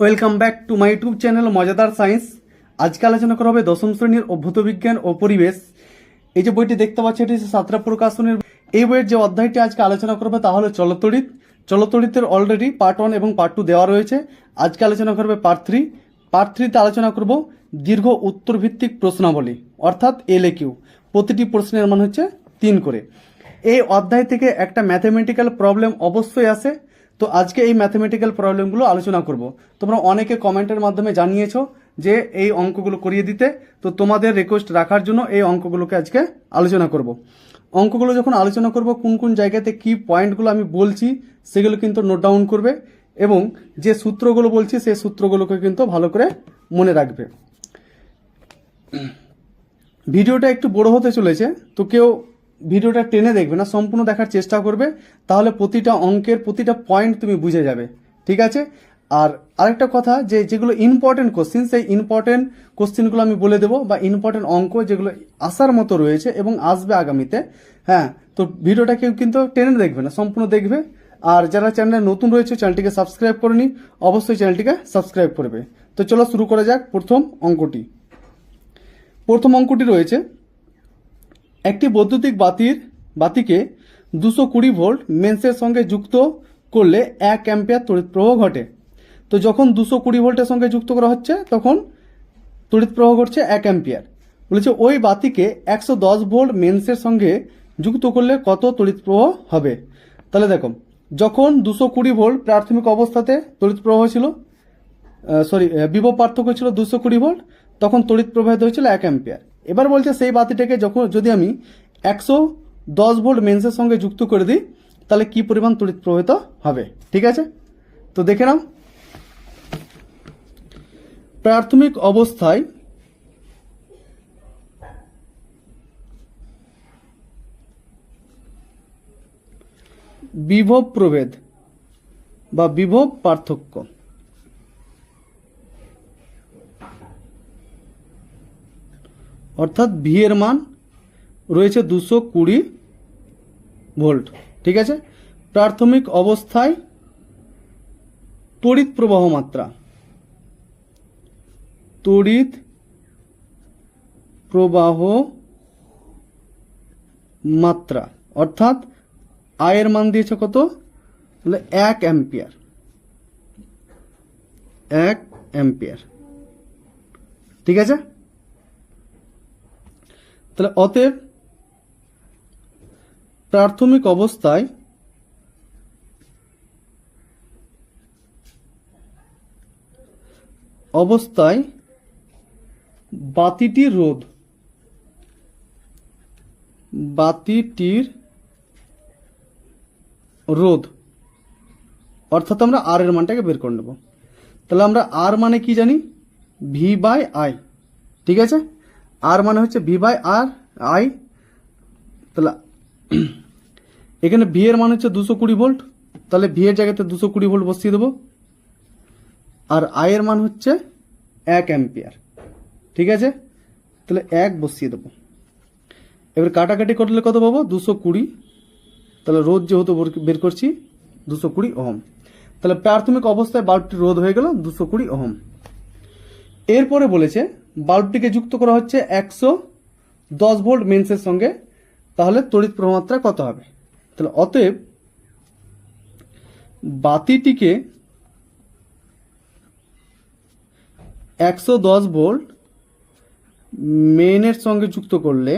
Welcome back to my YouTube channel মজাদার science আজকে আলোচনা করা হবে দশম শ্রেণির অভ্যুত বিজ্ঞান ও পরিবেশ। এই যে বইটি দেখতে পাচ্ছি এটি সাতরা প্রকাশনের। এই বইয়ের যে অধ্যায়টি আজকে আলোচনা করবে তা হলো চলতড়িৎ চলতড়িতের অলরেডি পার্ট ওয়ান এবং পার্ট টু দেওয়া রয়েছে। আজকে আলোচনা করবে পার্ট থ্রি পার্ট থ্রিতে আলোচনা করব দীর্ঘ উত্তর ভিত্তিক প্রশ্নাবলী, অর্থাৎ এলএ কিউ প্রতিটি প্রশ্নের মান হচ্ছে তিন করে। এই অধ্যায় থেকে একটা ম্যাথমেটিক্যাল প্রবলেম অবশ্যই আসে। তো আজকে এই ম্যাথমেটিক্যাল প্রবলেমগুলো আলোচনা করব। তোমরা অনেকে কমেন্টের মাধ্যমে জানিয়েছো যে এই অঙ্কগুলো করিয়ে দিতে। তো তোমাদের রিকোয়েস্ট রাখার জন্য এই অঙ্কগুলোকে আজকে আলোচনা করব। অঙ্কগুলো যখন আলোচনা করব, কোন কোন জায়গাতে কি পয়েন্টগুলো আমি বলছি, সেগুলো কিন্তু নোট ডাউন করবে এবং যে সূত্রগুলো বলছি, সেই সূত্রগুলোকে কিন্তু ভালো করে মনে রাখবে। ভিডিওটা একটু বড় হতে চলেছে, তো কেউ ভিডিওটা টেনে দেখবে না, সম্পূর্ণ দেখার চেষ্টা করবে, তাহলে প্রতিটা অঙ্কের প্রতিটা পয়েন্ট তুমি বুঝে যাবে, ঠিক আছে? আর আরেকটা কথা, যে যেগুলো ইম্পর্টেন্ট কোশ্চিন সেই ইম্পর্টেন্ট কোশ্চিনগুলো আমি বলে দেবো, বা ইম্পর্টেন্ট অঙ্ক যেগুলো আসার মতো রয়েছে এবং আসবে আগামীতে হ্যাঁ? তো ভিডিওটা কেউ কিন্তু টেনে দেখবে না, সম্পূর্ণ দেখবে। আর যারা চ্যানেলে নতুন রয়েছে চ্যানেলটিকে সাবস্ক্রাইব করে করেনি, অবশ্যই চ্যানেলটিকে সাবস্ক্রাইব করবে। তো চলো শুরু করা যাক প্রথম অঙ্কটি। প্রথম অঙ্কটি রয়েছে একটি বৈদ্যুতিক বাতির, বাতিকে দুশো কুড়ি ভোল্ট মেন্সের সঙ্গে যুক্ত করলে এক অ্যাম্পিয়ার তড়িৎ প্রবাহ ঘটে। তো যখন দুশো কুড়ি ভোল্টের সঙ্গে যুক্ত করা হচ্ছে, তখন তড়িৎ প্রবাহ ঘটছে এক অ্যাম্পিয়ার। বলেছে, ওই বাতিকে একশো দশ ভোল্ট মেন্সের সঙ্গে যুক্ত করলে কত তড়িৎ প্রবাহ হবে? তাহলে দেখো, যখন দুশো কুড়ি ভোল্ট প্রাথমিক অবস্থাতে তড়িৎ প্রবাহ ছিল সরি বিভব পার্থক্য ছিল দুশো কুড়ি ভোল্ট, তখন তড়িৎ প্রবাহিত হয়েছিল এক অ্যাম্পিয়ার। এবার বলছে সেই বাতিটাকে যখন যদি আমি একশো দশ ভোল্ট মেন্সের সঙ্গে যুক্ত করে দিই, তাহলে কি পরিমাণ তড়িৎ প্রবাহিত হবে? ঠিক আছে? তো দেখে নাও। প্রাথমিক অবস্থায় বিভব প্রভেদ বা বিভব পার্থক্য। অর্থাৎ ভি এর মান রয়েছে দুশো কুড়ি ভোল্ট, ঠিক আছে? প্রাথমিক অবস্থায় তড়িৎ প্রবাহ মাত্রা। তড়িৎ প্রবাহ মাত্রা, অর্থাৎ আয়ের মান দিয়েছে কত? তাহলে এক অ্যাম্পিয়ার। এক অ্যাম্পিয়ার। ঠিক আছে? তাহলে অতএব প্রাথমিক অবস্থায় অবস্থায় বাতিটির রোধ বাতিটির রোধ, অর্থাৎ আমরা আর এর মানটাকে বের করে নেব। তাহলে আমরা আর মানে কি জানি? ভি বাই আই ঠিক আছে? আর মানে হচ্ছে ভি বাই আর আই তাহলে এখানে ভি এর মান হচ্ছে দুশো কুড়ি ভোল্ট তাহলে ভি এর জায়গাতে দুশো কুড়ি ভোল্ট বসিয়ে দেবো। আর আই এর মান হচ্ছে এক অ্যাম্পিয়ার, ঠিক আছে? তাহলে এক বসিয়ে দেবো। এবার কাটাকাটি করলে কত পাবো? দুশো কুড়ি। তাহলে রোদ যেহেতু বের- করছি, দুশো কুড়ি ওহম। তাহলে প্রাথমিক অবস্থায় বাল্বটি রোধ হয়ে গেল, দুশো কুড়ি ওহম। এরপরে বলেছে বাল্বটিকে যুক্ত করা হচ্ছে একশো দশ ভোল্ট মেন্সের সঙ্গে। তাহলে তড়িৎ প্রমাত্রা কত হবে? তাহলে অতএব বাতিটিকে একশো দশ ভোল্ট মেনের সঙ্গে যুক্ত করলে,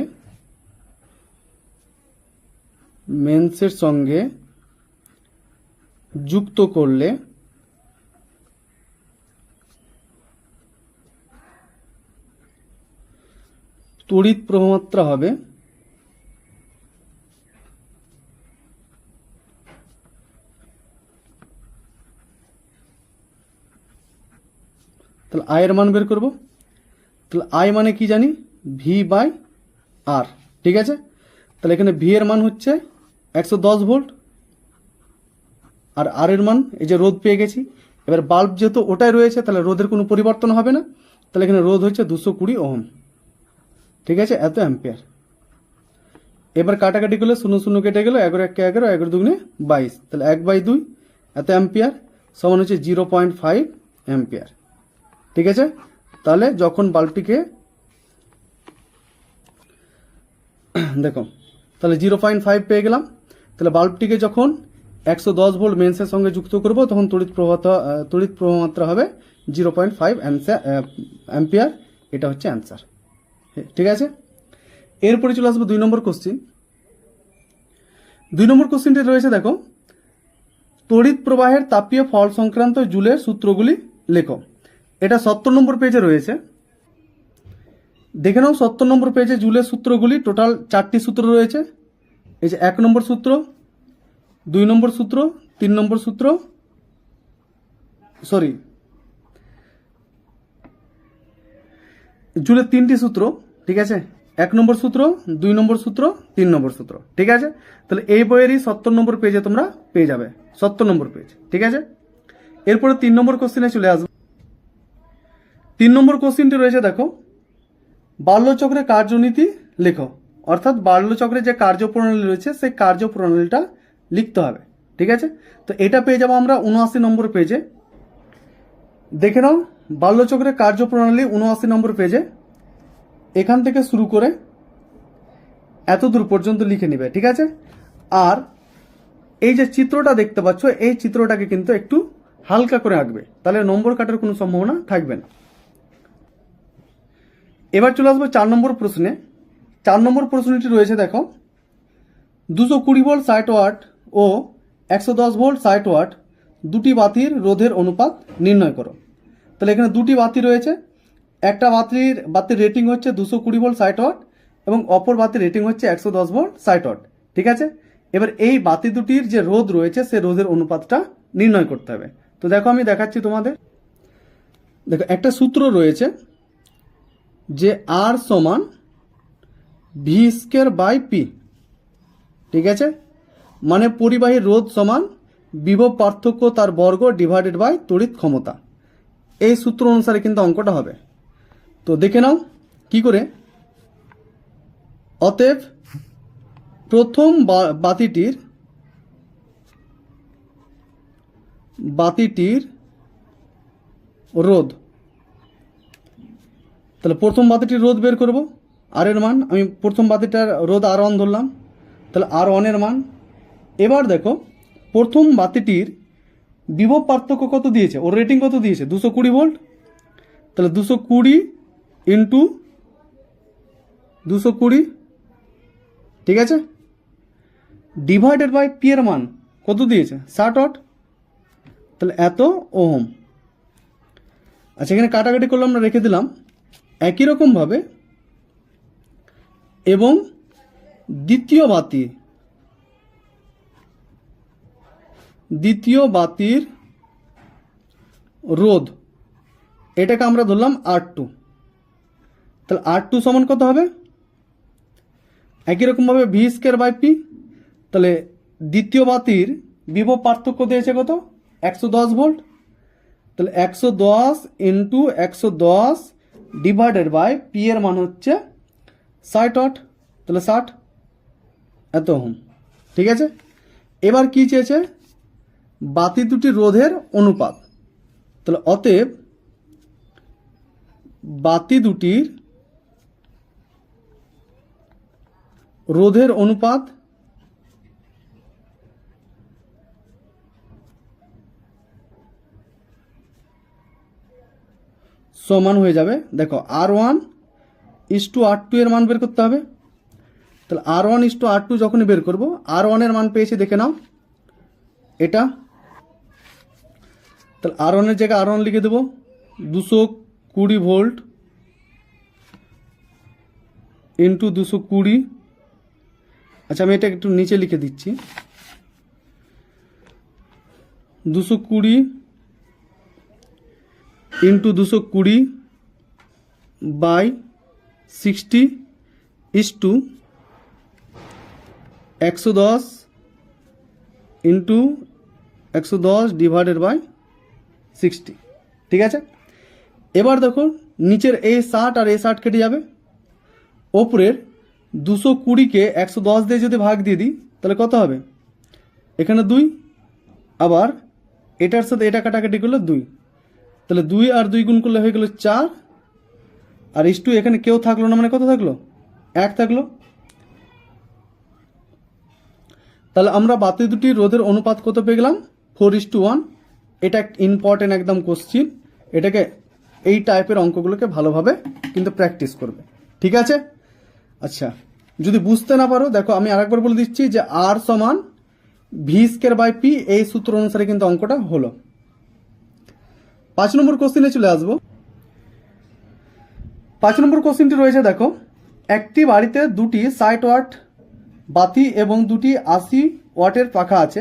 মেন্সের সঙ্গে যুক্ত করলে তড়িৎ প্রমাত্রা হবে। তাহলে আয়ের মান বের করব। তাহলে আই মানে কি জানি? ভি বাই আর ঠিক আছে? তাহলে এখানে ভি এর মান হচ্ছে একশো দশ ভোল্ট। আর আর এর মান, এই যে রোদ পেয়ে গেছি। এবার বাল্ব যেহেতু ওটাই রয়েছে, তাহলে রোদের কোনো পরিবর্তন হবে না। তাহলে এখানে রোদ হচ্ছে দুশো কুড়ি ওহম। ঠিক আছে? এত অ্যাম্পিয়ার। এবার কাটাকাটি করলে শূন্য শূন্য কেটে গেল, এগারো এক এগারো এগারো দুগুণে বাইশ। তাহলে এক বাই দুই, এত অ্যাম্পিয়ার, সমান হচ্ছে জিরো পয়েন্ট ফাইভ অ্যাম্পিয়ার। ঠিক আছে? তাহলে যখন বাল্বটিকে দেখো, তাহলে জিরো পয়েন্ট ফাইভ পেয়ে গেলাম। তাহলে বাল্বটিকে যখন একশো দশ ভোল্ট মেন্সের সঙ্গে যুক্ত করব, তখন তড়িৎ প্রবাহ তড়িৎ প্রবাহমাত্রা হবে জিরো পয়েন্ট ফাইভ অ্যাম্পিয়ার। এটা হচ্ছে অ্যান্সার। ঠিক আছে? এরপরে চলে আসব দুই নম্বর কোশ্চিন দুই নম্বর কোশ্চিনটি রয়েছে, দেখো, তড়িৎ প্রবাহের তাপীয় ফল সংক্রান্ত জুলের সূত্রগুলি লেখো। এটা সত্তর নম্বর পেজে রয়েছে। দেখে নাও, সত্তর নম্বর পেজে জুলের সূত্রগুলি টোটাল চারটি সূত্র রয়েছে। এই যে এক নম্বর সূত্র, দুই নম্বর সূত্র, তিন নম্বর সূত্র সরি জুলের তিনটি সূত্র, ঠিক আছে? এক নম্বর সূত্র, দুই নম্বর সূত্র, তিন নম্বর সূত্র, ঠিক আছে? তাহলে এই বইয়েরই সত্তর নম্বর পেজে তোমরা পেয়ে যাবে, সত্তর নম্বর পেজ ঠিক আছে? এরপরে তিন নম্বর কোশ্চেনে চলে আসব। তিন নম্বর কোশ্চেনটি রয়েছে, দেখো, বাল্যচক্রে কার্যনীতি লেখো, অর্থাৎ বাল্যচক্রে যে কার্যপ্রণালী রয়েছে, সেই কার্যপ্রণালীটা লিখতে হবে, ঠিক আছে? তো এটা পেয়ে যাব আমরা উনআশি নম্বর পেজে দেখে নাও বাল্যচক্রের কার্যপ্রণালী উনআশি নম্বর পেজে এখান থেকে শুরু করে এত দূর পর্যন্ত লিখে নেবে, ঠিক আছে? আর এই যে চিত্রটা দেখতে পাচ্ছ, এই চিত্রটাকে কিন্তু একটু হালকা করে আঁকবে। তাহলে নম্বর কাটার কোনো সম্ভাবনা থাকবে না। এবার চলে আসব চার নম্বর প্রশ্নে। চার নম্বর প্রশ্নটি রয়েছে, দেখো, দুশো কুড়ি ভোল্ট ষাট ওয়াট ও একশো দশ ভোল্ট ষাট ওয়াট দুটি বাতির রোধের অনুপাত নির্ণয় করো। তাহলে এখানে দুটি বাতি রয়েছে। একটা বাতির বাতির রেটিং হচ্ছে দুশো কুড়ি ভোল্ট ষাট ওয়াট এবং অপর বাতির রেটিং হচ্ছে একশো দশ ভোল্ট ষাট ওয়াট ঠিক আছে? এবার এই বাতি দুটির যে রোদ রয়েছে, সে রোদের অনুপাতটা নির্ণয় করতে হবে। তো দেখো আমি দেখাচ্ছি তোমাদের। দেখো, একটা সূত্র রয়েছে যে আর সমান ভি স্কোয়ার বাই পি ঠিক আছে? মানে পরিবাহী রোধ সমান বিভব পার্থক্য তার বর্গ ডিভাইডেড বাই তড়িৎ ক্ষমতা। এই সূত্র অনুসারে কিন্তু অঙ্কটা হবে। তো দেখে নাও, কি করে? অতএব প্রথম বাতিটির বাতিটির রোদ তাহলে প্রথম বাতিটির রোদ বের করব আর এর মান। আমি প্রথম বাতিটার রোদ আর ওয়ান ধরলাম, তাহলে আর ওয়ানের মান। এবার দেখো, প্রথম বাতিটির বিভব পার্থক্য কত দিয়েছে? ওর রেটিং কত দিয়েছে? দুশো কুড়ি ভোল্ট তাহলে দুশো কুড়ি ইন্টু দুশো কুড়ি, ঠিক আছে? ডিভাইডেড বাই পি এর মান কত দিয়েছে? ষাট ওয়াট তাহলে এত ওহম। আচ্ছা এখানে কাটাকাটি করলে আমরা রেখে দিলাম। একই রকমভাবে এবং দ্বিতীয় বাতি দ্বিতীয় বাতির রোধ। এটাকে আমরা ধরলাম আর টু তাহলে আর টু সমান কত হবে? একই রকমভাবে ভি স্কোয়ার বাই পি তাহলে দ্বিতীয় বাতির বিভব পার্থক্য দিয়েছে কত? একশো দশ ভোল্ট তাহলে একশো দশ ইন্টু একশো দশ ডিভাইডেড বাই পি এর মান হচ্ছে ষাট ওয়াট তাহলে ষাট, এত ওহম। ঠিক আছে? এবার কি চেয়েছে? বাতি দুটি রোধের অনুপাত। তাহলে অতএব বাতি দুটির রোধের অনুপাত সমান হয়ে যাবে। দেখো R one is to R two এর মান বের করতে হবে। তাহলে R one is to R two যখনই বের করব আর ওয়ানের মান পেয়েছি দেখে নাও। এটা তাহলে আর ওয়ানের জায়গায় আর ওয়ান লিখে দেবো। দুশো কুড়ি ভোল্ট ইন্টু দুশো কুড়ি। আচ্ছা আমি এটা একটু নিচে লিখে দিচ্ছি। দুশো কুড়ি ইন্টু দুশো কুড়ি বাই সিক্সটি ইস টু একশো দশ ইন্টু একশো দশ ডিভাইডেড বাই সিক্সটি। ঠিক আছে? এবার দেখো নিচের এই ষাট আর এই ষাট কেটে যাবে। ওপরের দুশো কুড়িকে একশো দশ দিয়ে যদি ভাগ দিয়ে দিই, তাহলে কত হবে? এখানে দুই, আবার এটার সাথে এটা কাটাকাটি করলে দুই। তাহলে দুই আর দুই গুণ করলে হয়ে গেল চার। আর ইস টু এখানে কেউ থাকল না মানে কত থাকল? এক থাকল। তাহলে আমরা বাতি দুটি রোধের অনুপাত কত পেয়ে গেলাম? ফোর ইস টু ওয়ান এটা ইম্পর্টেন্ট একদম কোশ্চিন এটাকে এই টাইপের অঙ্কগুলোকে ভালোভাবে কিন্তু প্র্যাকটিস করবে। ঠিক আছে? আচ্ছা যদি বুঝতে না পারো, দেখো আমি আরেকবার বলে দিচ্ছি যে আর সমান ভি স্কোয়ার বাই পি এই সূত্র অনুসারে কিন্তু অঙ্কটা হলো। পাঁচ নম্বর কোশ্চিনে চলে আসব। পাঁচ নম্বর কোশ্চিনটি রয়েছে, দেখো, একটি বাড়িতে দুটি ষাট ওয়াট বাতি এবং দুটি আশি ওয়াটের পাখা আছে।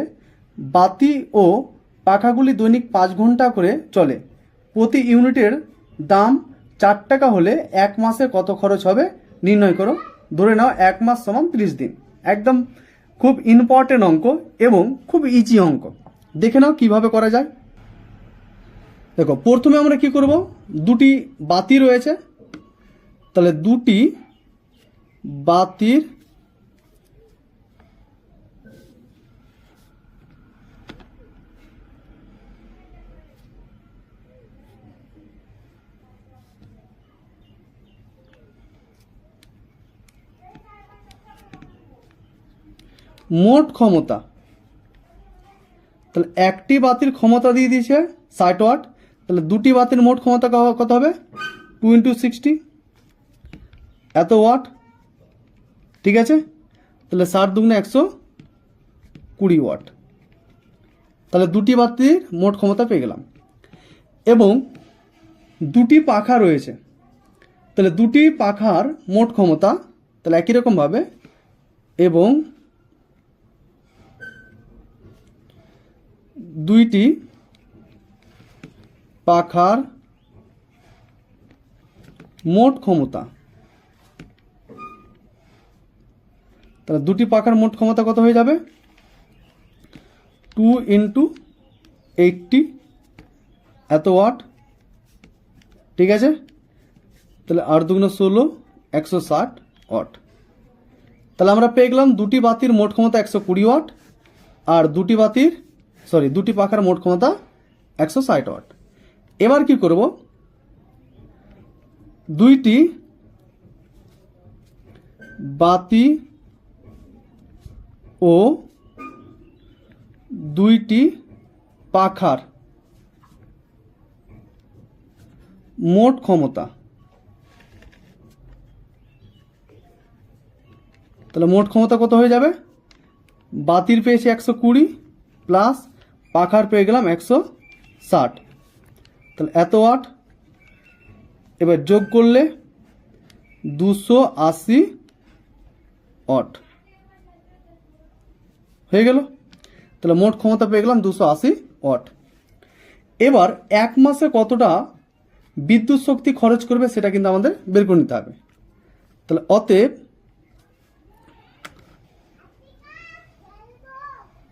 বাতি ও পাখাগুলি দৈনিক পাঁচ ঘণ্টা করে চলে। প্রতি ইউনিটের দাম চার টাকা হলে এক মাসে কত খরচ হবে নির্ণয় করো। ধরে নাও এক মাস সমান ত্রিশ দিন। একদম খুব ইম্পর্টেন্ট অঙ্ক এবং খুব ইজি অঙ্ক। দেখে নাও কীভাবে করা যায়। দেখো, প্রথমে আমরা কি করব? দুটি বাতি রয়েছে। তাহলে দুটি বাতির মোট ক্ষমতা। তাহলে একটি বাতির ক্ষমতা দিয়ে দিয়েছে ষাট ওয়াট। তাহলে দুটি বাতির মোট ক্ষমতা কত হবে? Two into sixty. এত ওয়াট। ঠিক আছে? তাহলে ষাট দুগুণে একশো কুড়ি ওয়াট। তাহলে দুটি বাতির মোট ক্ষমতা পেয়ে গেলাম। এবং দুটি পাখা রয়েছে। তাহলে দুটি পাখার মোট ক্ষমতা তাহলে একই রকমভাবে এবং দুইটি পাখার মোট ক্ষমতা। তাহলে দুটি পাখার মোট ক্ষমতা কত হয়ে যাবে? টু ইন্টু এইটটি এত ওয়াট ঠিক আছে? তাহলে আট দুগুণ ষোলো, একশো ষাট ওয়াট তাহলে আমরা পেয়ে গেলাম দুটি বাতির মোট ক্ষমতা একশো কুড়ি ওয়াট আর দুটি বাতির সরি, দুটি পাখার মোট ক্ষমতা একশো ষাট ওয়াট। এবার কি করব? দুইটি বাতি ও দুইটি পাখার মোট ক্ষমতা। তাহলে মোট ক্ষমতা কত হয়ে যাবে? বাতির পেয়েছি একশো কুড়ি প্লাস পাখার পেয়ে গেলাম একশো ষাট। তাহলে এত ওয়াট এবার যোগ করলে দুশো আশি ওয়াট হয়ে গেল? তাহলে মোট ক্ষমতা পেয়ে গেলাম দুশো আশি ওয়াট এবার এক মাসে কতটা বিদ্যুৎ শক্তি খরচ করবে সেটা কিন্তু আমাদের বের করে নিতে হবে। তাহলে অতএব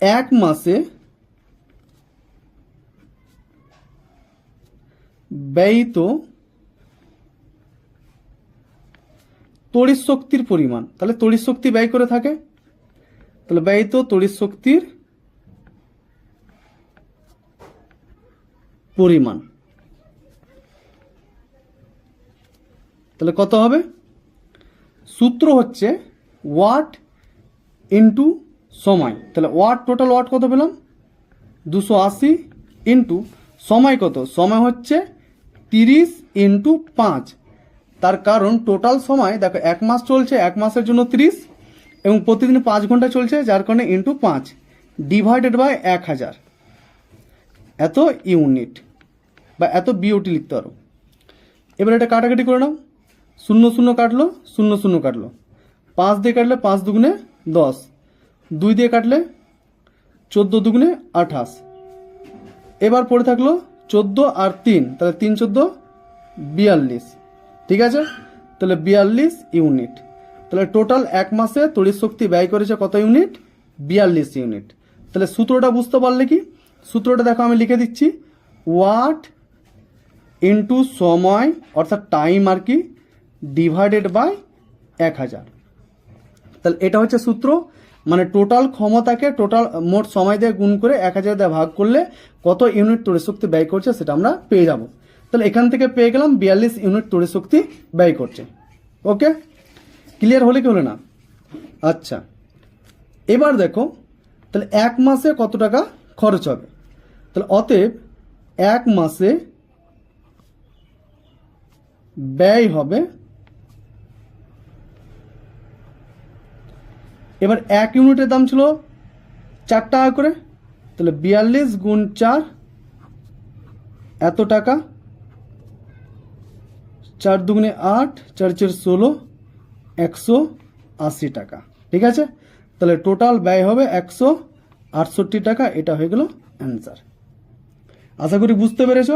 এক মাসে ব্যয়িত শক্তির পরিমাণ। তাহলে শক্তি ব্যয় করে থাকে? তাহলে ব্যয়িত শক্তির পরিমাণ। তাহলে কত হবে? সূত্র হচ্ছে ওয়াট ইন্টু সময়। তাহলে ওয়াট টোটাল ওয়াট কত পেলাম? দুশো আশি ইন্টু সময় কত? সময় হচ্ছে তিরিশ ইন্টু পাঁচ। তার কারণ টোটাল সময়, দেখো, এক মাস চলছে, এক মাসের জন্য তিরিশ, এবং প্রতিদিন পাঁচ ঘণ্টা চলছে, যার কারণে ইন্টু পাঁচ ডিভাইডেড বাই এক হাজার। এত ইউনিট বা এত বিওটি লিখতে পারো। এবার এটা কাটাকাটি করে নাও। শূন্য শূন্য কাটলো, শূন্য শূন্য কাটলো। পাঁচ দিয়ে কাটলে পাঁচ দুগুণে দশ। দুই দিয়ে কাটলে চোদ্দ দুগুণে আঠাশ। এবার পড়ে থাকল চোদ্দ আর তিন, তাহলে তিন চোদ্দ, বিয়াল্লিশ। ঠিক আছে? তাহলে বিয়াল্লিশ ইউনিট। তাহলে টোটাল এক মাসে তড়িৎ শক্তি ব্যয় করেছে কত ইউনিট? বিয়াল্লিশ ইউনিট। তাহলে সূত্রটা বুঝতে পারলে কি? সূত্রটা দেখো আমি লিখে দিচ্ছি। ওয়াট ইন্টু সময়, অর্থাৎ টাইম আর কি, ডিভাইডেড বাই এক হাজার। তাহলে এটা হচ্ছে সূত্র। মানে টোটাল ক্ষমতাকে টোটাল মোট সময় দিয়ে গুণ করে এক হাজার দিয়ে ভাগ করলে কত ইউনিট শক্তি ব্যয় করছে সেটা আমরা পেয়ে যাব। তাহলে এখান থেকে পেয়ে গেলাম বিয়াল্লিশ ইউনিট শক্তি ব্যয় করছে। ওকে? ক্লিয়ার হলে কি হলো না? আচ্ছা। এবার দেখো, তাহলে এক মাসে কত টাকা খরচ হবে? তাহলে অতএব এক মাসে ব্যয় হবে এবার এক ইউনিটের দাম ছিল চার টাকা করে। তাহলে বিয়াল্লিশ গুণ চার, এত টাকা। চার দুগুণে আট, চার চার ষোলো, একশো আশি টাকা। ঠিক আছে? তাহলে টোটাল ব্যয় হবে একশো আটষট্টি টাকা। এটা হয়ে গেল অ্যান্সার আশা করি বুঝতে পেরেছ।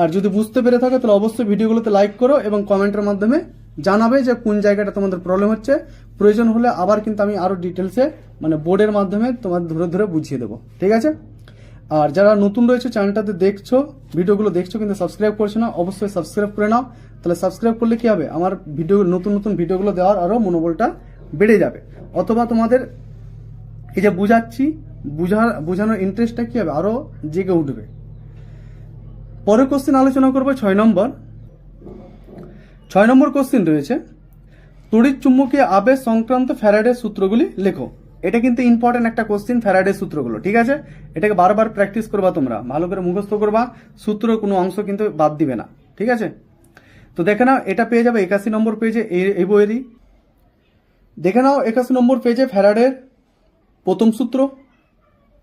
আর যদি বুঝতে পেরে থাকো, তাহলে অবশ্যই ভিডিওগুলোতে লাইক করো এবং কমেন্টের মাধ্যমে জানাবে যে কোন জায়গাটা তোমাদের প্রবলেম হচ্ছে। প্রয়োজন হলে আবার কিন্তু আমি আরও ডিটেলসে মানে বোর্ডের মাধ্যমে তোমাদের ধরে ধরে বুঝিয়ে দেবো। ঠিক আছে? আর যারা নতুন রয়েছে চ্যানেলটাতে দেখছ ভিডিওগুলো দেখছ কিন্তু সাবস্ক্রাইব করছ না, অবশ্যই সাবস্ক্রাইব করে নাও। তাহলে সাবস্ক্রাইব করলে কি হবে? আমার ভিডিও নতুন নতুন ভিডিওগুলো দেওয়ার আরও মনোবলটা বেড়ে যাবে। অথবা তোমাদের এই যে বুঝাচ্ছি, বুঝার, বোঝানোর ইন্টারেস্টটা কি হবে? আরও জেগে উঠবে। পরের কোশ্চেন আলোচনা করব ছয় নম্বর। ছয় নম্বর কোশ্চেন রয়েছে। তড়িৎ চুম্বকীয় আবেশ সংক্রান্ত ফ্যারাডের সূত্রগুলি লেখো। এটা কিন্তু ইম্পর্টেন্ট একটা কোশ্চেন ফ্যারাডের সূত্রগুলো, ঠিক আছে? এটাকে বারবার প্র্যাকটিস করবা তোমরা, ভালো করে মুখস্থ করবা, সূত্র কোনো অংশ কিন্তু বাদ দিবে না, ঠিক আছে? তো দেখে নাও, এটা পেয়ে যাবে একাশি নম্বর পেজে এই বইয়েরই। দেখে নাও, একাশি নম্বর পেজে ফ্যারাডের প্রথম সূত্র,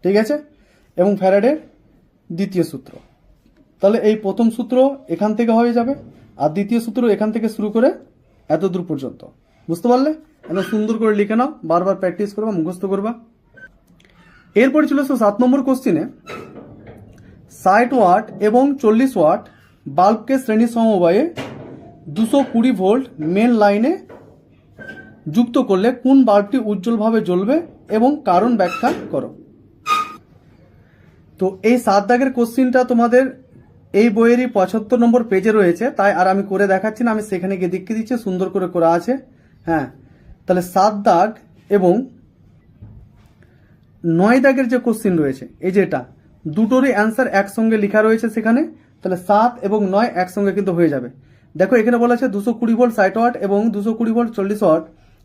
ঠিক আছে? এবং ফ্যারাডের দ্বিতীয় সূত্র। তাহলে এই প্রথম সূত্র এখান থেকে হয়ে যাবে। আর দ্বিতীয় সূত্র এখান থেকে শুরু করে এত দূর পর্যন্ত। বুঝতে পারলে? একদম সুন্দর করে লিখে নাও, বারবার প্র্যাকটিস করবা, মুখস্থ করবা। এরপরে এসো সাত নম্বর কোশ্চিনে ষাট ওয়াট এবং চল্লিশ ওয়াট বাল্বকে শ্রেণি সমবায়ে দুশো কুড়ি ভোল্ট মেন লাইনে যুক্ত করলে কোন বাল্বটি উজ্জ্বলভাবে জ্বলবে এবং কারণ ব্যাখ্যা করো। তো এই সাত দাগের কোশ্চিনটা তোমাদের এই বইয়েরই পঁচাত্তর নম্বর পেজে রয়েছে, তাই আর আমি করে দেখাচ্ছি না, আমি সেখানে গিয়ে দেখিয়ে দিচ্ছি, সুন্দর করে করা আছে। হ্যাঁ তাহলে সাত দাগ এবং নয় দাগের যে কোশ্চিন রয়েছে, এই যে এটা দুটোরই অ্যান্সার একসঙ্গে লেখা রয়েছে সেখানে, তাহলে সাত এবং নয় একসঙ্গে কিন্তু হয়ে যাবে। দেখো, এখানে বলা আছে দুশো কুড়ি ভোল্ট ষাট ওয়াট এবং দুশো কুড়ি ভোল্ট চল্লিশ ওয়াট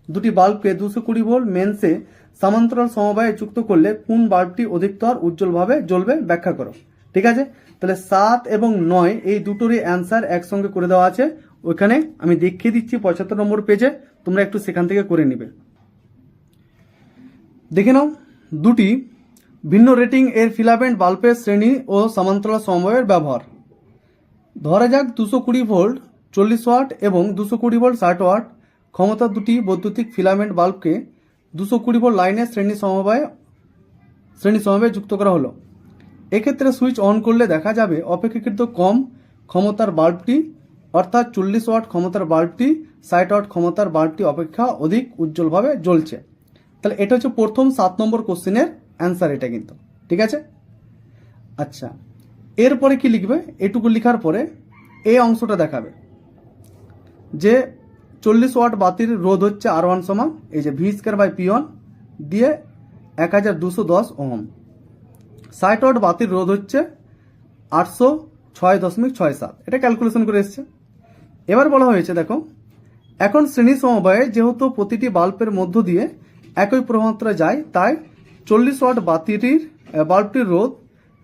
দুটি বাল্বকে দুশো কুড়ি ভোল্ট মেন্সে সামান্তরাল সমবায়ে যুক্ত করলে কোন বাল্বটি অধিকতর উজ্জ্বলভাবে জ্বলবে, ব্যাখ্যা করো। ঠিক আছে? তাহলে সাত এবং নয়, এই দুটোরই অ্যান্সার একসঙ্গে করে দেওয়া আছে। ওইখানে আমি দেখিয়ে দিচ্ছি পঁচাত্তর নম্বর পেজে তোমরা একটু সেখান থেকে করে নিবে। দেখে নাও, দুটি ভিন্ন রেটিং এর ফিলামেন্ট বাল্বের শ্রেণি ও সমান্তরাল সমবায়ের ব্যবহার। ধরা যাক দুশো কুড়ি ভোল্ট চল্লিশ ওয়াট এবং দুশো কুড়ি ভোল্ট ষাট ওয়াট ক্ষমতা দুটি বৈদ্যুতিক ফিলামেন্ট বাল্বকে দুশো কুড়ি ভোল্ট লাইনের শ্রেণি সমবায় শ্রেণি সমবায় যুক্ত করা হলো। এক্ষেত্রে সুইচ অন করলে দেখা যাবে অপেক্ষাকৃত কম ক্ষমতার বাল্বটি, অর্থাৎ চল্লিশ ওয়াট ক্ষমতার বাল্বটি, ষাট ওয়াট ক্ষমতার বাল্বটি অপেক্ষা অধিক উজ্জ্বলভাবে জ্বলছে। তাহলে এটা হচ্ছে প্রথম সাত নম্বর কোশ্চেনের অ্যান্সার এটা কিন্তু, ঠিক আছে? আচ্ছা এরপরে কি লিখবে? এটুকু লেখার পরে এই অংশটা দেখাবে। যে চল্লিশ ওয়াট বাতির রোধ হচ্ছে আর ওয়ান সমান, এই যে V square by P one দিয়ে এক হাজার দুশো দশ ওহম। ষাট ওয়াট বাতির রোধ হচ্ছে আটশো ছয় দশমিক ছয় সাত। এটা ক্যালকুলেশন করে এসছে। এবার বলা হয়েছে, দেখো, এখন শ্রেণি সমবায়ে যেহেতু প্রতিটি বাল্বের মধ্য দিয়ে একই প্রমাত্রা যায়, তাই চল্লিশ ওয়াট বাতিটির বাল্বটির রোধ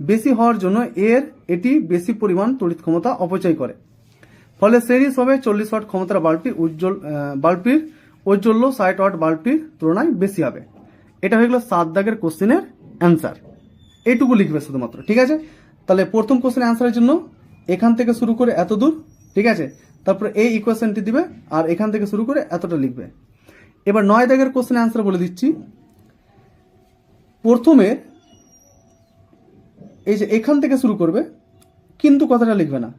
বেশি হওয়ার জন্য এর এটি বেশি পরিমাণ তড়িৎ ক্ষমতা অপচয় করে। ফলে শ্রেণি সময়ে চল্লিশ ওয়াট ক্ষমতার বাল্বটি উজ্জ্বল বাল্বটির ঔজ্জ্বল্য ষাট ওয়াট বাল্বটির তুলনায় বেশি হবে। এটা হয়ে গেল সাত দাগের কোশ্চেনের অ্যান্সার এইটুকু লিখবে শুধুমাত্র, ঠিক আছে? তাহলে প্রথম কোশ্চেন অ্যান্সারের জন্য এখান থেকে শুরু করে এত দূর, ঠিক আছে? তারপরে এই ইকুয়েশনটি দিবে আর এখান থেকে শুরু করে এতটা লিখবে। এবার নয় দাগের কোশ্চেন অ্যান্সার বলে দিচ্ছি। প্রথমে এই যে এখান থেকে শুরু করবে, কিন্তু কথাটা লিখবে না।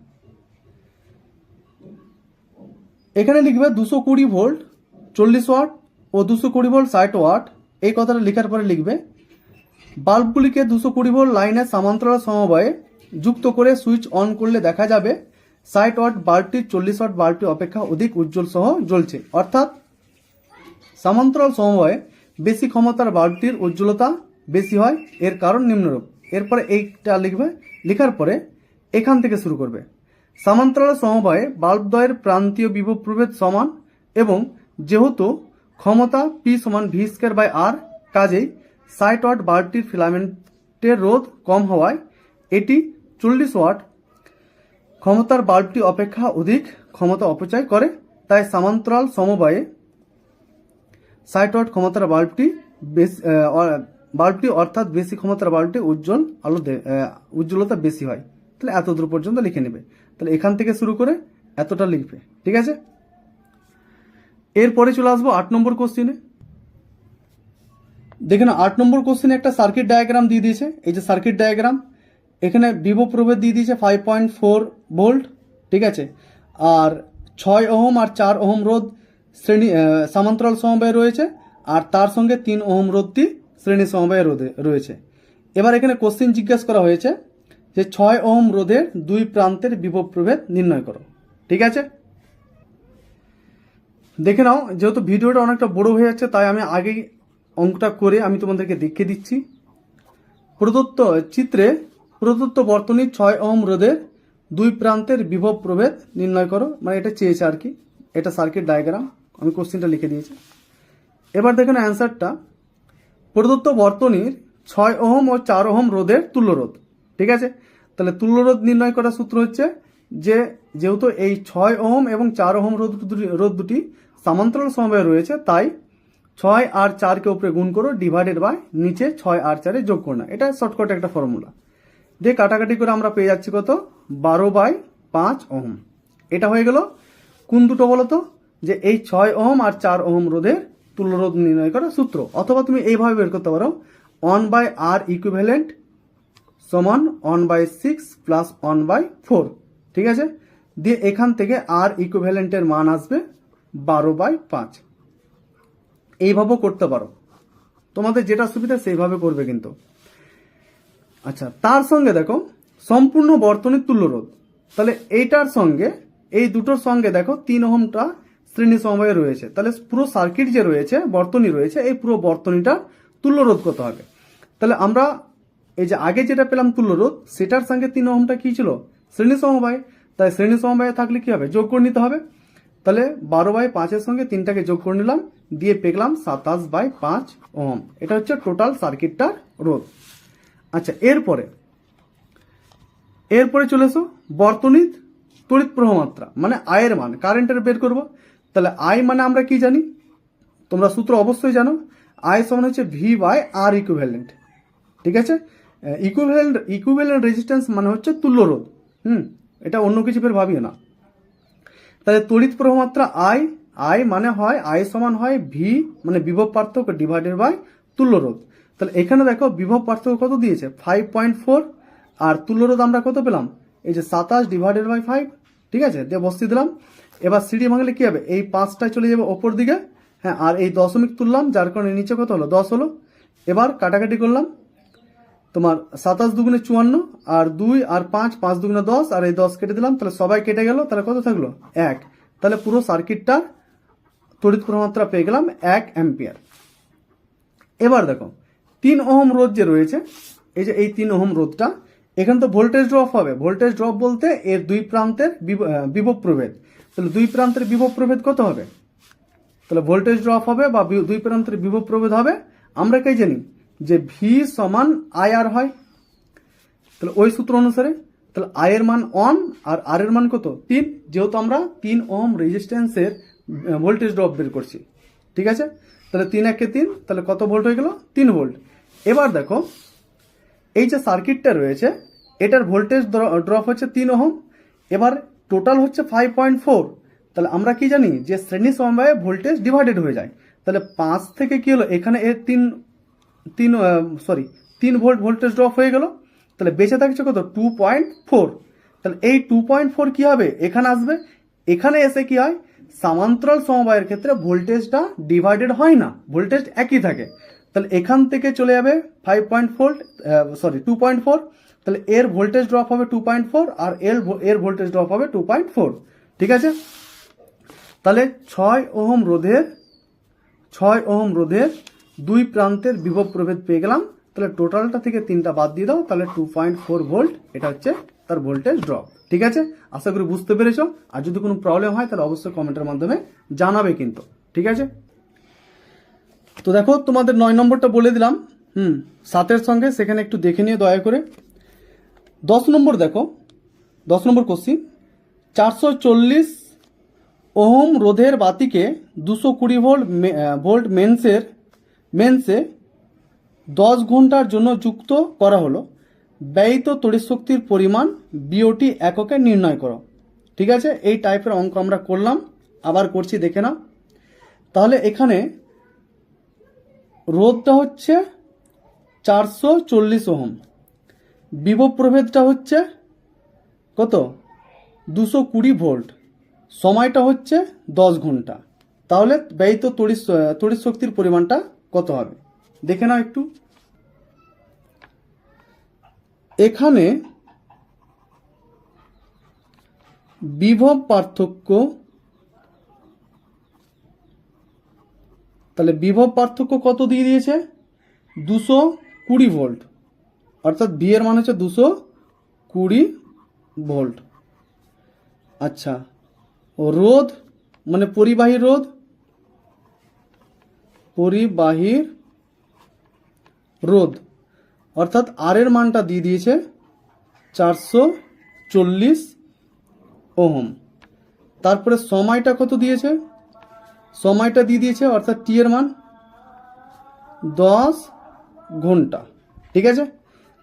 এখানে লিখবে দুশো কুড়ি ভোল্ট চল্লিশ ওয়াট ও দুশো কুড়ি ভোল্ট ষাট ওয়াট এই কথাটা লেখার পরে লিখবে বাল্বগুলিকে দুশো কুড়ি ভোল্ট লাইনের সমান্তরাল সমবায়ে যুক্ত করে সুইচ অন করলে দেখা যাবে ষাট ওয়াট বাল্বটি, চল্লিশ ওয়াট বাল্বটি অপেক্ষা অধিক উজ্জ্বল সহ জ্বলছে। অর্থাৎ সমান্তরাল সমবায়ে বেশি ক্ষমতার বাল্বটির উজ্জ্বলতা বেশি হয়, এর কারণ নিম্নরূপ। এরপরে এইটা লিখবে, লেখার পরে এখান থেকে শুরু করবে। সমান্তরাল সমবায়ে বাল্বদ্বয়ের প্রান্তীয় বিভব প্রভেদ সমান এবং যেহেতু ক্ষমতা পি সমান ভি স্কোয়ার বাই আর কাজেই ষাট ওয়াট বাল্বটির ফিলামেন্টের রোধ কম হওয়ায় এটি চল্লিশ ওয়াট ক্ষমতার বাল্বটি অপেক্ষা অধিক ক্ষমতা অপচয় করে, তাই সামান্তরাল সমবায়ে ষাট ওয়াট ক্ষমতার বাল্বটি বেশি বাল্বটি অর্থাৎ বেশি ক্ষমতার বাল্বটি উজ্জ্বল আলো উজ্জ্বলতা বেশি হয়। তাহলে এত দূর পর্যন্ত লিখে নেবে। তাহলে এখান থেকে শুরু করে এতটা লিখবে, ঠিক আছে? এরপরে চলে আসব আট নম্বর কোশ্চিনে দেখে না আট নম্বর কোশ্চেনে একটা সার্কিট ডায়াগ্রাম দিয়ে দিয়েছে। এই যে সার্কিট ডায়াগ্রাম এখানে বিভব প্রভেদ দিয়ে দিয়েছে ফাইভ পয়েন্ট ফোর ভোল্ট ঠিক আছে? আর ছয় ওহম আর চার ওহম রোধ শ্রেণি সমান্তরাল সমবায়ে রয়েছে, আর তার সঙ্গে তিন ওহম রোধটি শ্রেণি সমবায় রোধে রয়েছে। এবার এখানে কোশ্চেন জিজ্ঞেস করা হয়েছে যে ছয় ওহম রোধের দুই প্রান্তের বিভব প্রভেদ নির্ণয় করো, ঠিক আছে? দেখে নাও, যেহেতু ভিডিওটা অনেকটা বড় হয়ে যাচ্ছে, তাই আমি আগেই অঙ্কটা করে আমি তোমাদেরকে দেখিয়ে দিচ্ছি। প্রদত্ত চিত্রে প্রদত্ত বর্তনীর ছয় ওহম রোধের দুই প্রান্তের বিভব প্রভেদ নির্ণয় করো। মানে এটা চেয়েছে আর কি। এটা সার্কিট ডায়াগ্রাম আমি কোশ্চেনটা লিখে দিয়েছি। এবার দেখেন অ্যান্সারটা প্রদত্ত বর্তনীর ছয় ওহম ও চার ওহম রোধের তুল্যরোধ ঠিক আছে? তাহলে তুল্যরোধ নির্ণয় করার সূত্র হচ্ছে যে, যেহেতু এই ছয় ওহম এবং চার ওহম রোধ রোধ দুটি সমান্তরাল সমবায় রয়েছে, তাই ছয় আর চারকে উপরে গুণ করো ডিভাইডেড বাই নিচে ছয় আর চারে যোগ করো না। এটা শর্টকাট একটা ফর্মুলা দিয়ে কাটাকাটি করে আমরা পেয়ে যাচ্ছি কত? বারো বাই পাঁচ ওহম। এটা হয়ে গেল কোন দুটো বলো তো? যে এই ছয় ওহম আর চার ওহম রোধের তুল্যরোধ নির্ণয় করার সূত্র। অথবা তুমি এইভাবে বের করতে পারো ওয়ান বাই আর ইকুইভ্যালেন্ট সমান one by six plus one by four ঠিক আছে? দিয়ে এখান থেকে আর ইকুইভ্যালেন্টের মান আসবে বারো বাই পাঁচ। এইভাবেও করতে পারো। তোমাদের যেটা সুবিধা সেইভাবে করবে কিন্তু। আচ্ছা তার সঙ্গে দেখো, সম্পূর্ণ বর্তনীর তুল্যরোধ। তাহলে এইটার সঙ্গে, এই দুটোর সঙ্গে দেখো, তিন ওহমটা শ্রেণি সমবায়ে রয়েছে। তাহলে পুরো সার্কিট যে রয়েছে, বর্তনী রয়েছে, এই পুরো বর্তনীটা তুল্যরোধ করতে হবে। তাহলে আমরা এই যে আগে যেটা পেলাম তুল্যরোধ, সেটার সঙ্গে তিন ওহমটা কি ছিল? শ্রেণি সমবায়। তাই শ্রেণি সমবায় থাকলে কি হবে? যোগ করে নিতে হবে। তাহলে বারো বাই পাঁচের সঙ্গে তিনটাকে যোগ করে নিলাম। দিয়ে পেলাম সাতাশ বাই পাঁচ ওম। এটা হচ্ছে টোটাল সার্কিটটার রোধ। আচ্ছা এরপরে এরপরে চলে এসো বর্তনীর তড়িৎ প্রবাহ মাত্রা মানে আয়ের মান। কারেন্টের বের করব। তাহলে আই মানে আমরা কি জানি? তোমরা সূত্র অবশ্যই জানো। আই সমান হচ্ছে ভি বাই আর ইকুভ্যালেন্ট ঠিক আছে? ইকুইভ্যালেন্ট ইকুইভ্যালেন্ট রেজিস্ট্যান্স মানে হচ্ছে তুল্য রোধ। হুম, এটা অন্য কিছু ফের ভাবিও না। তাহলে তড়িৎ প্রবাহ মাত্রা আই মানে হয়, আই সমান হয় ভি মানে বিভব পার্থক্য ডিভাইডেড বাই তুল্যরোধ। তাহলে এখানে দেখো বিভব পার্থক্য কত দিয়েছে? ফাইভ পয়েন্ট ফোর আর তুল্যরোধ আমরা কত পেলাম? এই যে সাতাশ ডিভাইডেড বাই ফাইভ ঠিক আছে? দিয়ে বসিয়ে দিলাম। এবার সিডি ভাঙলে কি হবে? এই পাঁচটায় চলে যাবে ওপর দিকে। হ্যাঁ আর এই দশমিক তুললাম, যার কারণে নিচে কত হলো? দশ হলো। এবার কাটাকাটি করলাম। তোমার সাতাশ দুগুণে চুয়ান্ন, আর দুই আর পাঁচ পাঁচ দুগুণে দশ, আর এই দশ কেটে দিলাম। তাহলে সবাই কেটে গেল, তাহলে কত থাকল? এক। তাহলে পুরো সার্কিটটা তড়িৎ প্রমাত্রা পেয়ে গেলাম এক অ্যাম্পিয়ার। এবার দেখো, তিন ওহম রোধ যে রয়েছে, এই যে এই তিন ওহম রোধটা, এখানে তো ভোল্টেজ ড্রপ হবে। ভোল্টেজ ড্রপ বলতে এর দুই প্রান্তের বিভব প্রভেদ তাহলে দুই প্রান্তের বিভব প্রভেদ কত হবে? তাহলে ভোল্টেজ ড্রপ হবে বা দুই প্রান্তের বিভব প্রভেদ হবে। আমরা কে জানি? যে ভি সমান আই আর হয়। তাহলে ওই সূত্র অনুসারে, তাহলে আই এর মান অন আর আর এর মান কত? তিন। যেহেতু আমরা তিন ওহম রেজিস্ট্যান্সের ভোল্টেজ ড্রপ বের করছি। ঠিক আছে? তাহলে তিন একে তিন, তাহলে কত ভোল্ট হয়ে গেল? তিন ভোল্ট এবার দেখো, এই যে সার্কিটটা রয়েছে, এটার ভোল্টেজ ড্রপ হচ্ছে তিন ওহম, এবার টোটাল হচ্ছে ফাইভ পয়েন্ট ফোর তাহলে আমরা কি জানি যে শ্রেণি সমবায়ে ভোল্টেজ ডিভাইডেড হয়ে যায়। তাহলে পাঁচ থেকে কি হলো? এখানে এর তিন তিন সরি তিন ভোল্ট ভোল্টেজ ড্রপ হয়ে গেল। তাহলে বেঁচে থাকছে কত? টু পয়েন্ট ফোর তাহলে এই টু পয়েন্ট ফোর কী হবে? এখানে আসবে। এখানে এসে কি হয়? সমান্তরাল সমবায়ের ক্ষেত্রে ভোল্টেজটা ডিভাইডেড হয় না, ভোল্টেজ একই থাকে। তাহলে এখান থেকে চলে যাবে five point four sorry two point four তাহলে এর ভোল্টেজ ড্রপ হবে টু পয়েন্ট ফোর আর এর এর ভোল্টেজ ড্রপ হবে টু পয়েন্ট ফোর ঠিক আছে? তাহলে ছয় ওহম রোধের, ছয় ওহম রোধের দুই প্রান্তের বিভব প্রভেদ পেয়ে গেলাম। তাহলে টোটালটা থেকে তিনটা বাদ দিয়ে দাও, তাহলে টু পয়েন্ট ফোর ভোল্ট এটা হচ্ছে তার ভোল্টেজ ড্রপ ঠিক আছে? আশা করি বুঝতে পেরেছ। আর যদি কোনো প্রবলেম হয়, তাহলে অবশ্যই কমেন্টের মাধ্যমে জানাবে কিন্তু। ঠিক আছে? তো দেখো, তোমাদের নয় নম্বরটা বলে দিলাম। হুম, সাতের সঙ্গে সেখানে একটু দেখে নিয়ে দয়া করে। দশ নম্বর দেখো। দশ নম্বর কোশ্চিন চারশো চল্লিশ ওহম রোধের বাতিকে দুশো কুড়ি ভোল্ট ভোল্ট মেন্সের, মেন্সে দশ ঘণ্টার জন্য যুক্ত করা হলো। ব্যয়িত তড়িৎ শক্তির পরিমাণ বিওটি এককে নির্ণয় করো। ঠিক আছে? এই টাইপের অঙ্ক আমরা করলাম। আবার করছি, দেখে নাও। তাহলে এখানে রোধটা হচ্ছে চারশো চল্লিশ ওহম। বিভব প্রভেদটা হচ্ছে কত? দুশো কুড়ি ভোল্ট। সময়টা হচ্ছে দশ ঘণ্টা। তাহলে ব্যয়িত তড়িৎ তড়িৎ শক্তির পরিমাণটা কত হবে? দেখে নাও একটু। এখানে বিভব পার্থক্য, তাহলে বিভব পার্থক্য কত দিয়ে দিয়েছে? দুশো কুড়ি ভোল্ট। অর্থাৎ বি এর মান হচ্ছে দুশো কুড়ি ভোল্ট। আচ্ছা রোধ মানে পরিবাহী রোধ? পরিবাহীর রোধ। অর্থাৎ আর এর মানটা দিয়ে দিয়েছে চারশো চল্লিশ ওহম। তারপরে সময়টা কত দিয়েছে? সময়টা দিয়ে দিয়েছে অর্থাৎ টি এর মান দশ ঘণ্টা। ঠিক আছে?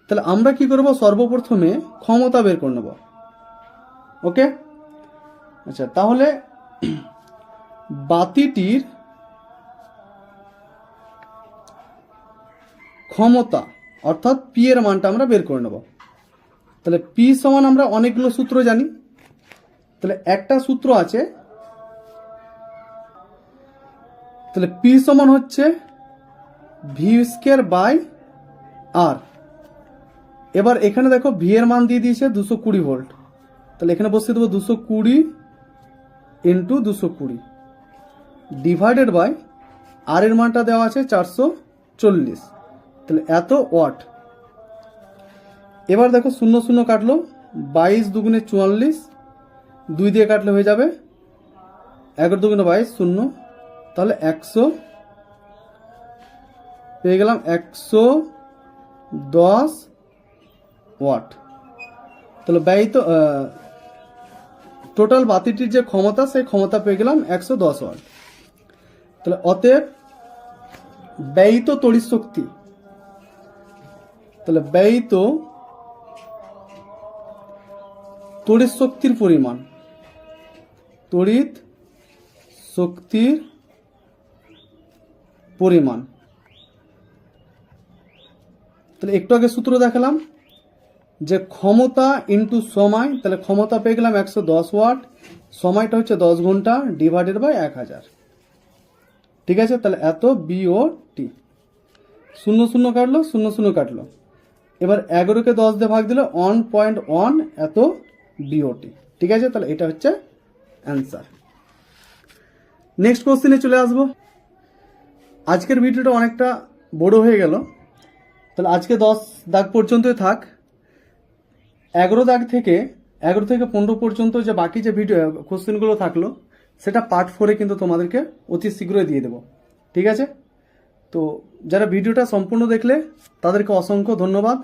তাহলে আমরা কি করব? সর্বপ্রথমে ক্ষমতা বের করে নেব। ওকে? আচ্ছা তাহলে বাতিটির ক্ষমতা অর্থাৎ পি এর মানটা আমরা বের করে নেব। তাহলে পি সমান আমরা অনেকগুলো সূত্র জানি। তাহলে একটা সূত্র আছে। তাহলে পি সমান হচ্ছে ভি স্কোয়ার বাই আর এবার এখানে দেখো ভি এর মান দিয়ে দিয়েছে দুশো কুড়ি ভোল্ট তাহলে এখানে বসিয়ে দেবো দুশো কুড়ি ইন্টু দুশো কুড়ি। ডিভাইডেড বাই আর এর মানটা দেওয়া আছে চারশো চল্লিশ। তাহলে এত ওয়াট। এবার দেখো শূন্য শূন্য কাটলো, বাইশ দুগুণে চুয়াল্লিশ, দুই দিয়ে কাটলে হয়ে যাবে এগারো দুগুণে বাইশ, শূন্য। তাহলে একশো, পেয়ে গেলাম একশো দশ ওয়াট। তাহলে ব্যয়িত টোটাল বাতিটির যে ক্ষমতা, সেই ক্ষমতা পেয়ে গেলাম একশো দশ ওয়াট। তাহলে অতএব ব্যয়িত তড়িৎ শক্তি তাহলে ব্যয়িত তড়িৎ শক্তির পরিমাণ। তড়িৎ শক্তির পরিমাণ। তাহলে একটু আগে সূত্র দেখালাম যে ক্ষমতা ইন্টু সময়, তাহলে ক্ষমতা পেয়ে গেলাম একশো দশ ওয়াট, সময়টা হচ্ছে দশ ঘণ্টা ডিভাইডেড বাই এক হাজার। ঠিক আছে? তাহলে এত বিও টি শূন্য শূন্য কাটলো, শূন্য শূন্য কাটলো। এবার এগারোকে দশ দিয়ে ভাগ দিলে ওয়ান পয়েন্ট ওয়ান এত বিওটি ঠিক আছে? তাহলে এটা হচ্ছে অ্যান্সার নেক্সট কোশ্চেনে চলে আসব। আজকের ভিডিওটা অনেকটা বড় হয়ে গেল। তাহলে আজকে দশ দাগ পর্যন্তই থাক। এগারো দাগ থেকে, এগারো থেকে পনেরো পর্যন্ত যে বাকি যে ভিডিও কোশ্চেনগুলো থাকল, সেটা পার্ট ফোরে কিন্তু তোমাদেরকে অতি শীঘ্রই দিয়ে দেবো। ঠিক আছে? তো যারা ভিডিওটা সম্পূর্ণ দেখলে তাদেরকে অসংখ্য ধন্যবাদ।